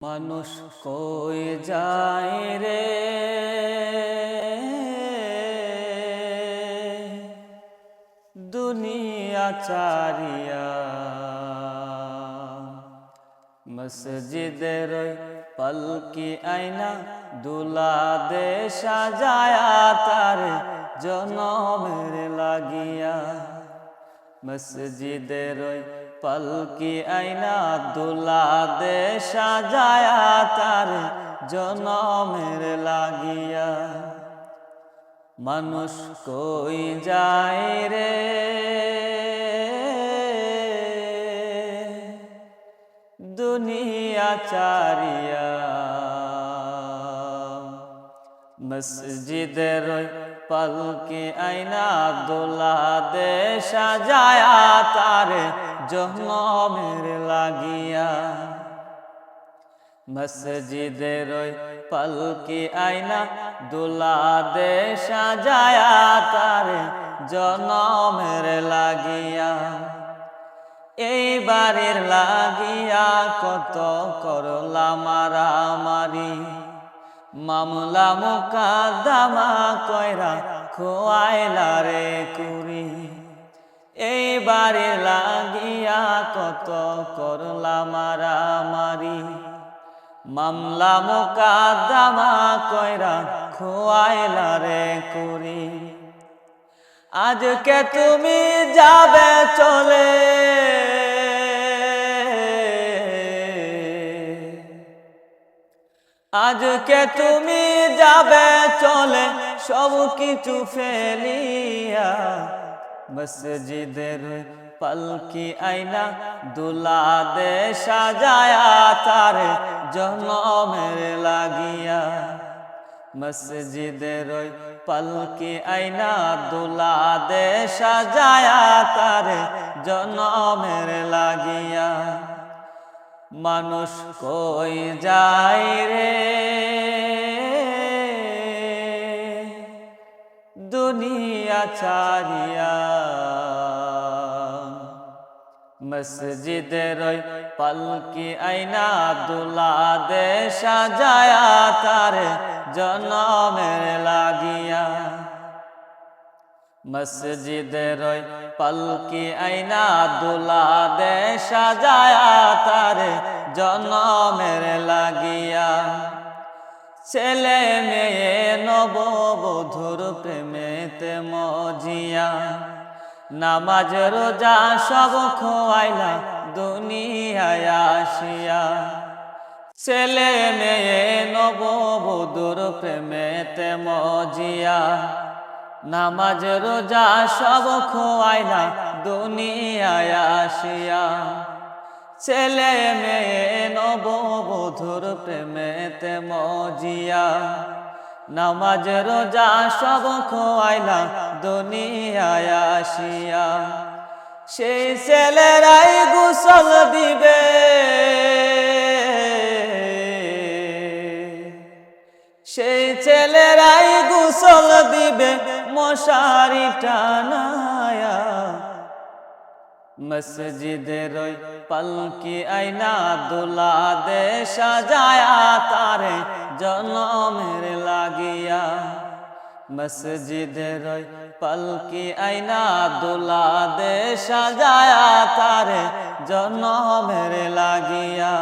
মানুষ কই যায় রে? দুনিয়া চারিয়া, মসজিদের পলকি আয়না দুলা দে সাজায়া, তার জনমের লাগিয়া। মসজিদের পলকি আইনা দুলা দে সাজায়া তার জনমের লাগিয়া মানুষ কই যায় রে দুনিয়া চারিয়া মসজিদের পলকে আইনা দোলা দে সাজায়া তারে জহমের লাগিয়া মসজিদের পলকে আইনা দোলা দে সাজায়া তারে জনমের লাগিয়া। এই বাড়ির লাগিয়া কত করলা মারামারি মামলা মুকাদ্দামা কয়রা খোয়াইলা রে কুরি। বাড়ির লাগিয়া কত করলা মারামারি মামলা মুকাদ্দামা কয়রা খোয়াইলা রে কুরি। আজকে তুমি যাবে চলে। আজকে তুমি যাবে চলে, সব কিছু ফেলিয়া মসজিদের পলকি আইনা দুলা দে সাজায়া তার জনমের লাগিয়া। মসজিদের ওই পলকি আইনা দুলা দে সাজায়া তার জনমের লাগিয়া। মানুষ কই যায় রে? দুনিয়া চারিয়া মসজিদের পলকি আইনা দুলা দে সাজায়া তার জনমের লাগিয়া মসজিদের ওই পলকি আইনা দুলা দে সাজায়া তার জনমের লাগিয়া ছেলে মেয়ে, নববধুর প্রেমেতে মজিয়া। নামাজ, রোজা সব খোয়াইলা দুনিয়ায় আসিয়া। ছেলে মেয়ে, নববধুর প্রেমেতে মজিয়া। নামাজ, রোজা সব খোয়াইলা দুনিয়ায় আসিয়া। ছেলে মেয়ে, নববধুর প্রেমেতে মজিয়া। নামাজ, রোজা সব খোয়াইলা, দুনিয়ায় আসিয়া। সেই ছেলেরাই গুসল দিবে। সেই ছেলেরাই গুসল দিবে, মশারি টানায়া। মসজিদের ওই পলকি আইনা দুলা দে সাজায়া তারে জনমের লাগিয়া। মসজিদের ওই পলকি আইনা দুলা দে সাজায়া তারে জনমের লাগিয়া।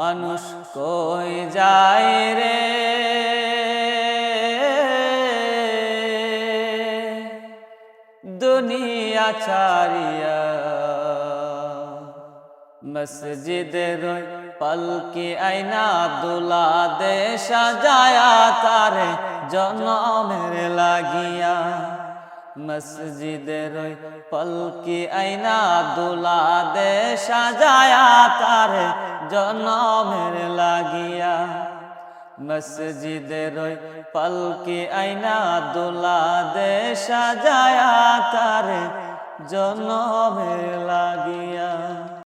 মানুষ কই যায় রে? দুনিয়া ছাড়িয়া। মসজিদের পলকি আইনা দুলা দে সাজায়া তারে জনমের লাগিয়া। মসজিদের ওই পলকি আইনা দুলা দে সাজায়া তারে জনমের লাগিয়া। মসজিদের ওই পালকি আইনা দুলা দে সাজায়া তারে জনমের লাগিয়া।